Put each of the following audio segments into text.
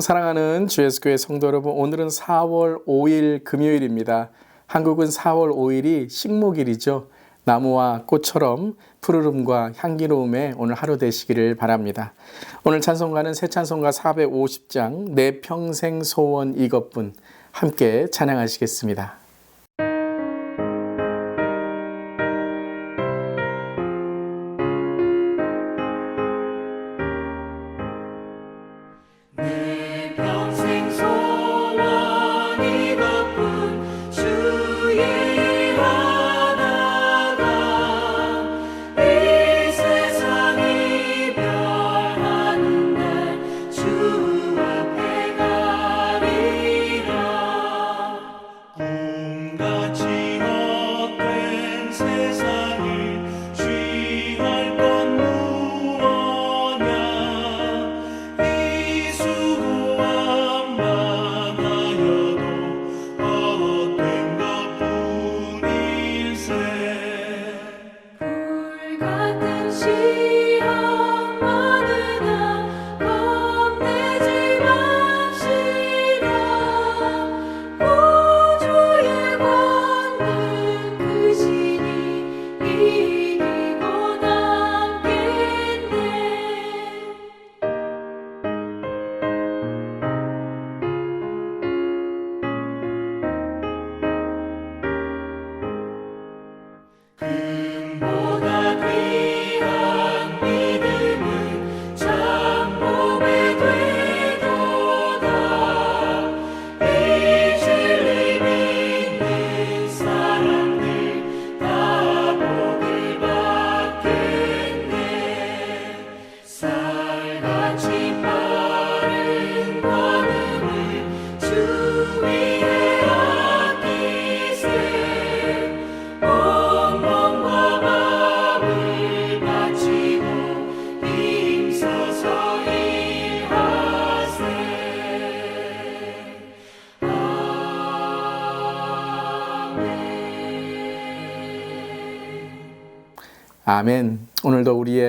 사랑하는 주 예수교회 성도 여러분 오늘은 4월 5일 금요일입니다. 한국은 4월 5일이 식목일이죠. 나무와 꽃처럼 푸르름과 향기로움에 오늘 하루 되시기를 바랍니다. 오늘 찬송가는 새 찬송가 450장 내 평생 소원 이것뿐 함께 찬양하시겠습니다.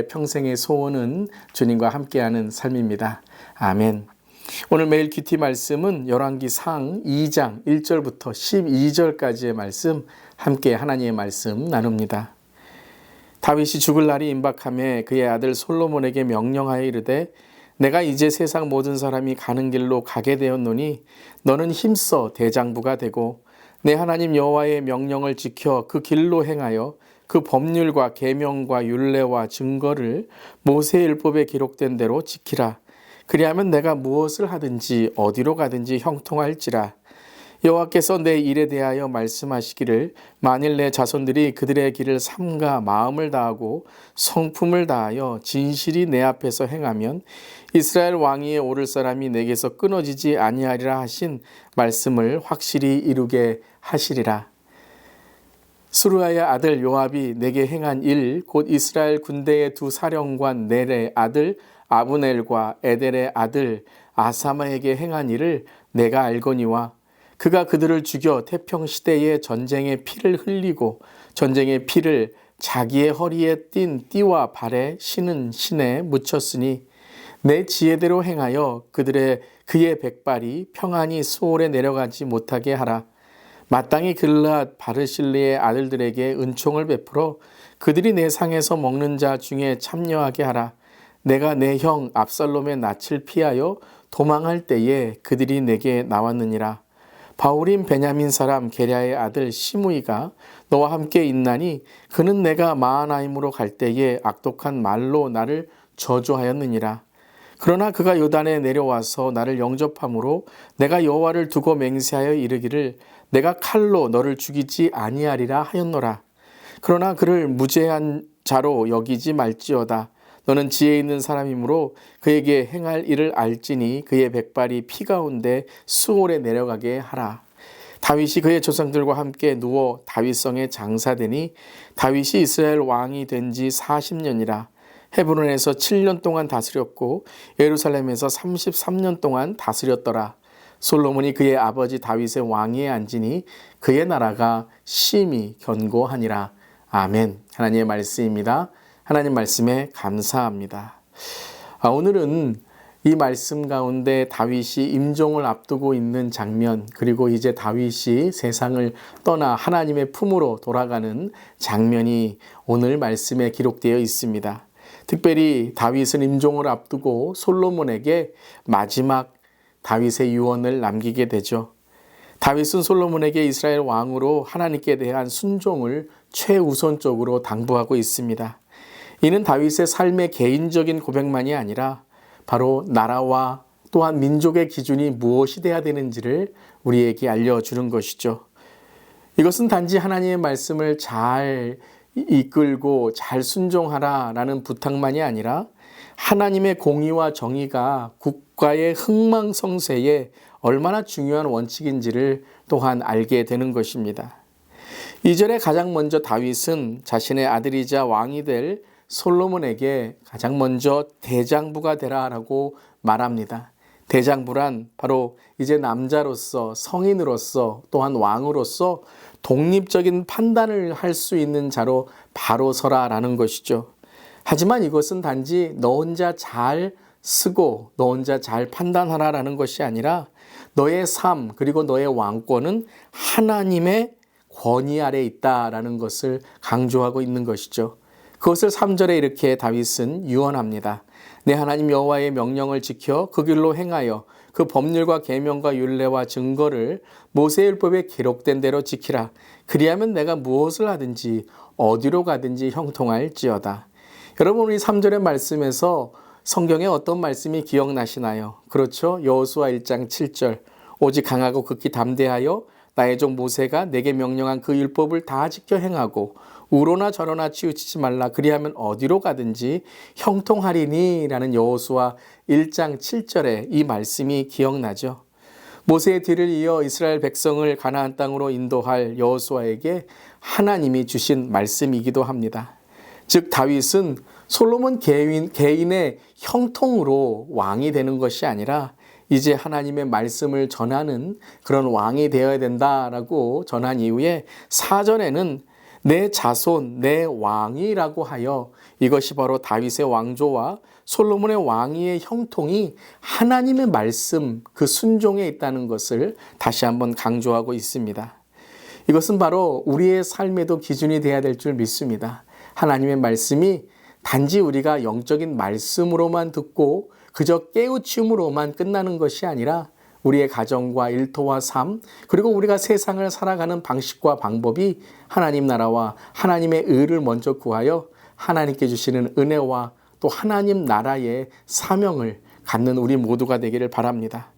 평생의 소원은 주님과 함께하는 삶입니다. 아멘. 오늘 매일 큐티 말씀은 열왕기 상 2장 1절부터 12절까지의 말씀 함께 하나님의 말씀 나눕니다. 다윗이 죽을 날이 임박함에 그의 아들 솔로몬에게 명령하여 이르되 내가 이제 세상 모든 사람이 가는 길로 가게 되었노니 너는 힘써 대장부가 되고 내 하나님 여호와의 명령을 지켜 그 길로 행하여 그 법률과 계명과 율례와 증거를 모세의 율법에 기록된 대로 지키라 그리하면 내가 무엇을 하든지 어디로 가든지 형통할지라 여호와께서 내 일에 대하여 말씀하시기를 만일 내 자손들이 그들의 길을 삼가 마음을 다하고 성품을 다하여 진실이 내 앞에서 행하면 이스라엘 왕위에 오를 사람이 내게서 끊어지지 아니하리라 하신 말씀을 확실히 이루게 하시리라. 수루아의 아들 요압이 내게 행한 일 곧 이스라엘 군대의 두 사령관 넬의 아들 아브넬과 에델의 아들 아사마에게 행한 일을 내가 알거니와 그가 그들을 죽여 태평 시대의 전쟁의 피를 흘리고 전쟁의 피를 자기의 허리에 띤 띠와 발에 신은 신에 묻혔으니 내 지혜대로 행하여 그들의 그의 백발이 평안히 수월에 내려가지 못하게 하라. 마땅히 글라앗 바르실리의 아들들에게 은총을 베풀어 그들이 내 상에서 먹는 자 중에 참여하게 하라. 내가 내 형 압살롬의 낯을 피하여 도망할 때에 그들이 내게 나왔느니라. 바울인 베냐민 사람 게랴의 아들 시므이가 너와 함께 있나니 그는 내가 마하나임으로 갈 때에 악독한 말로 나를 저주하였느니라. 그러나 그가 요단에 내려와서 나를 영접함으로 내가 여호와를 두고 맹세하여 이르기를 내가 칼로 너를 죽이지 아니하리라 하였노라. 그러나 그를 무죄한 자로 여기지 말지어다. 너는 지혜 있는 사람이므로 그에게 행할 일을 알지니 그의 백발이 피 가운데 수월에 내려가게 하라. 다윗이 그의 조상들과 함께 누워 다윗성에 장사되니 다윗이 이스라엘 왕이 된 지 40년이라. 헤브론에서 7년 동안 다스렸고 예루살렘에서 33년 동안 다스렸더라. 솔로몬이 그의 아버지 다윗의 왕위에 앉으니 그의 나라가 심히 견고하니라. 아멘. 하나님의 말씀입니다. 하나님 말씀에 감사합니다. 아, 오늘은 이 말씀 가운데 다윗이 임종을 앞두고 있는 장면, 그리고 이제 다윗이 세상을 떠나 하나님의 품으로 돌아가는 장면이 오늘 말씀에 기록되어 있습니다. 특별히 다윗은 임종을 앞두고 솔로몬에게 마지막 다윗의 유언을 남기게 되죠. 다윗은 솔로몬에게 이스라엘 왕으로 하나님께 대한 순종을 최우선적으로 당부하고 있습니다. 이는 다윗의 삶의 개인적인 고백만이 아니라 바로 나라와 또한 민족의 기준이 무엇이 돼야 되는지를 우리에게 알려주는 것이죠. 이것은 단지 하나님의 말씀을 잘 이끌고 잘 순종하라라는 부탁만이 아니라 하나님의 공의와 정의가 국가의 흥망성쇠에 얼마나 중요한 원칙인지를 또한 알게 되는 것입니다. 이절에 가장 먼저 다윗은 자신의 아들이자 왕이 될 솔로몬에게 가장 먼저 대장부가 되라라고 말합니다. 대장부란 바로 이제 남자로서 성인으로서 또한 왕으로서 독립적인 판단을 할 수 있는 자로 바로 서라라는 것이죠. 하지만 이것은 단지 너 혼자 잘 쓰고 너 혼자 잘 판단하라라는 것이 아니라 너의 삶 그리고 너의 왕권은 하나님의 권위 아래 있다라는 것을 강조하고 있는 것이죠. 그것을 3절에 이렇게 다윗은 유언합니다. 내 하나님 여호와의 명령을 지켜 그 길로 행하여 그 법률과 계명과 율례와 증거를 모세의 율법에 기록된 대로 지키라. 그리하면 내가 무엇을 하든지 어디로 가든지 형통할지어다. 여러분 우리 3절의 말씀에서 성경에 어떤 말씀이 기억나시나요? 그렇죠. 여호수아 1장 7절. 오직 강하고 극히 담대하여 나의 종 모세가 내게 명령한 그 율법을 다 지켜 행하고 우로나 저로나 치우치지 말라 그리하면 어디로 가든지 형통하리니라는 여호수아 1장 7절에 이 말씀이 기억나죠. 모세의 뒤를 이어 이스라엘 백성을 가나안 땅으로 인도할 여호수아에게 하나님이 주신 말씀이기도 합니다. 즉 다윗은 솔로몬 개인, 개인의 형통으로 왕이 되는 것이 아니라 이제 하나님의 말씀을 전하는 그런 왕이 되어야 된다라고 전한 이후에 사전에는 내 자손, 내 왕이라고 하여 이것이 바로 다윗의 왕조와 솔로몬의 왕위의 형통이 하나님의 말씀, 그 순종에 있다는 것을 다시 한번 강조하고 있습니다. 이것은 바로 우리의 삶에도 기준이 되어야 될 줄 믿습니다. 하나님의 말씀이 단지 우리가 영적인 말씀으로만 듣고 그저 깨우침으로만 끝나는 것이 아니라 우리의 가정과 일터와 삶, 그리고 우리가 세상을 살아가는 방식과 방법이 하나님 나라와 하나님의 의를 먼저 구하여 하나님께 주시는 은혜와 또 하나님 나라의 사명을 갖는 우리 모두가 되기를 바랍니다.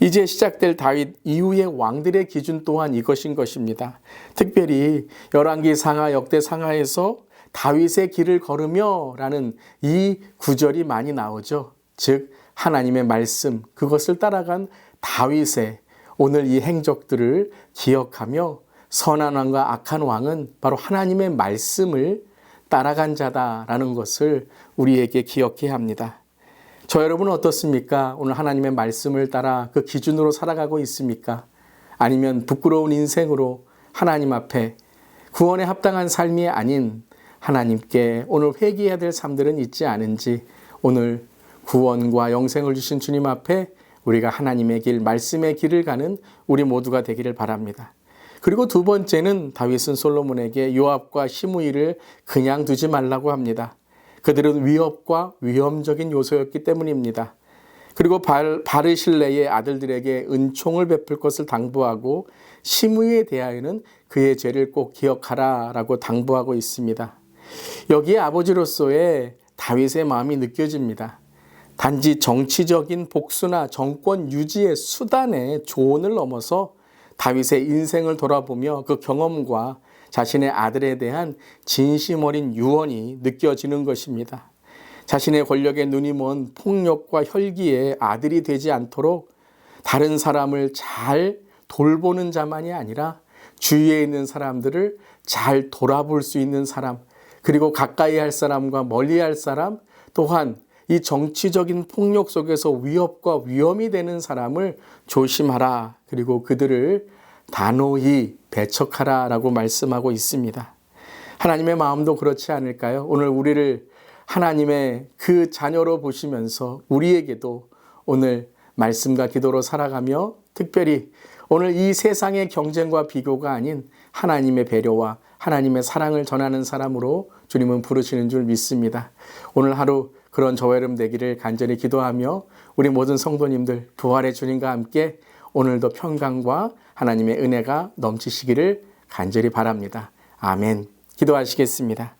이제 시작될 다윗 이후의 왕들의 기준 또한 이것인 것입니다. 특별히 열왕기 상하 역대 상하에서 다윗의 길을 걸으며라는 이 구절이 많이 나오죠. 즉 하나님의 말씀 그것을 따라간 다윗의 오늘 이 행적들을 기억하며 선한 왕과 악한 왕은 바로 하나님의 말씀을 따라간 자다라는 것을 우리에게 기억해야 합니다. 저 여러분은 어떻습니까? 오늘 하나님의 말씀을 따라 그 기준으로 살아가고 있습니까? 아니면 부끄러운 인생으로 하나님 앞에 구원에 합당한 삶이 아닌 하나님께 오늘 회개해야 될 삶들은 있지 않은지 오늘 구원과 영생을 주신 주님 앞에 우리가 하나님의 길, 말씀의 길을 가는 우리 모두가 되기를 바랍니다. 그리고 두 번째는 다윗은 솔로몬에게 요압과 시므이를 그냥 두지 말라고 합니다. 그들은 위협과 위험적인 요소였기 때문입니다. 그리고 발, 바르실레의 아들들에게 은총을 베풀 것을 당부하고 시므이에 대하여는 그의 죄를 꼭 기억하라라고 당부하고 있습니다. 여기에 아버지로서의 다윗의 마음이 느껴집니다. 단지 정치적인 복수나 정권 유지의 수단의 조언을 넘어서 다윗의 인생을 돌아보며 그 경험과 자신의 아들에 대한 진심 어린 유언이 느껴지는 것입니다. 자신의 권력에 눈이 먼 폭력과 혈기의 아들이 되지 않도록 다른 사람을 잘 돌보는 자만이 아니라 주위에 있는 사람들을 잘 돌아볼 수 있는 사람, 그리고 가까이 할 사람과 멀리 할 사람, 또한 이 정치적인 폭력 속에서 위협과 위험이 되는 사람을 조심하라. 그리고 그들을 단호히 배척하라 라고 말씀하고 있습니다. 하나님의 마음도 그렇지 않을까요? 오늘 우리를 하나님의 그 자녀로 보시면서 우리에게도 오늘 말씀과 기도로 살아가며 특별히 오늘 이 세상의 경쟁과 비교가 아닌 하나님의 배려와 하나님의 사랑을 전하는 사람으로 주님은 부르시는 줄 믿습니다. 오늘 하루 그런 여러분 되기를 간절히 기도하며 우리 모든 성도님들 부활의 주님과 함께 오늘도 평강과 하나님의 은혜가 넘치시기를 간절히 바랍니다. 아멘. 기도하시겠습니다.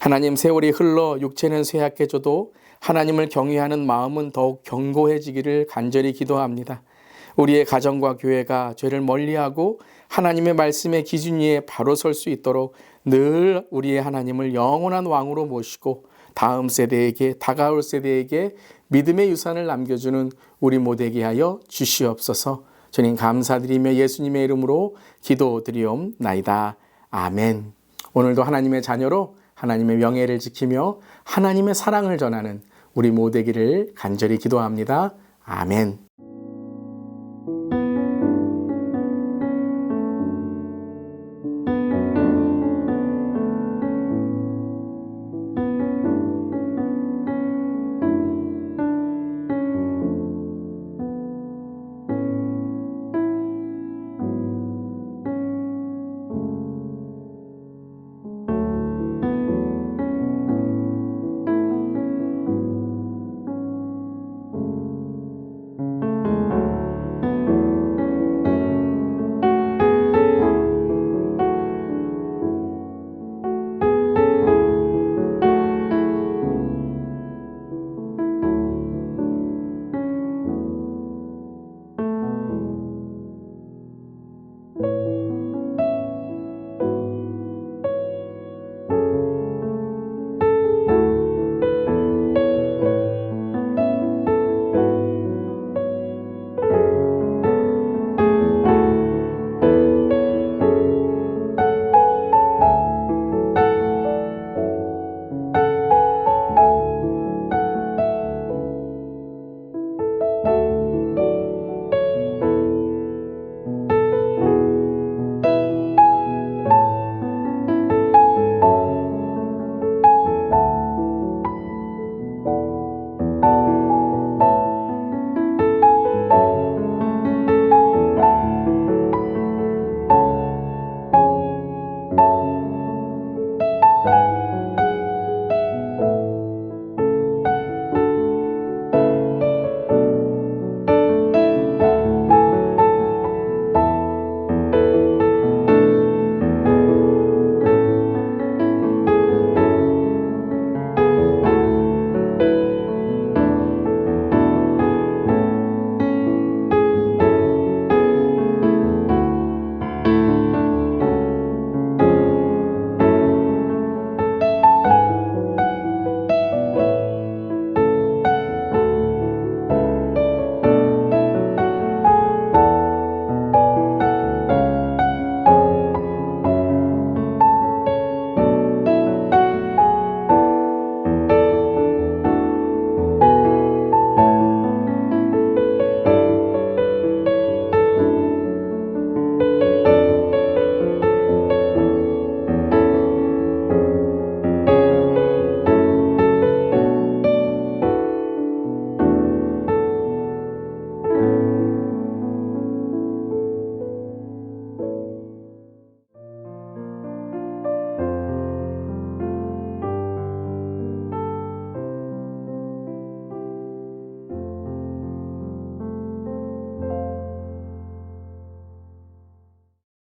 하나님 세월이 흘러 육체는 쇠약해져도 하나님을 경외하는 마음은 더욱 견고해지기를 간절히 기도합니다. 우리의 가정과 교회가 죄를 멀리하고 하나님의 말씀의 기준 위에 바로 설 수 있도록 늘 우리의 하나님을 영원한 왕으로 모시고 다음 세대에게 다가올 세대에게 믿음의 유산을 남겨주는 우리 모두에게 하여 주시옵소서. 주님 감사드리며 예수님의 이름으로 기도드리옵나이다. 아멘. 오늘도 하나님의 자녀로 하나님의 명예를 지키며 하나님의 사랑을 전하는 우리 모두기를 간절히 기도합니다. 아멘.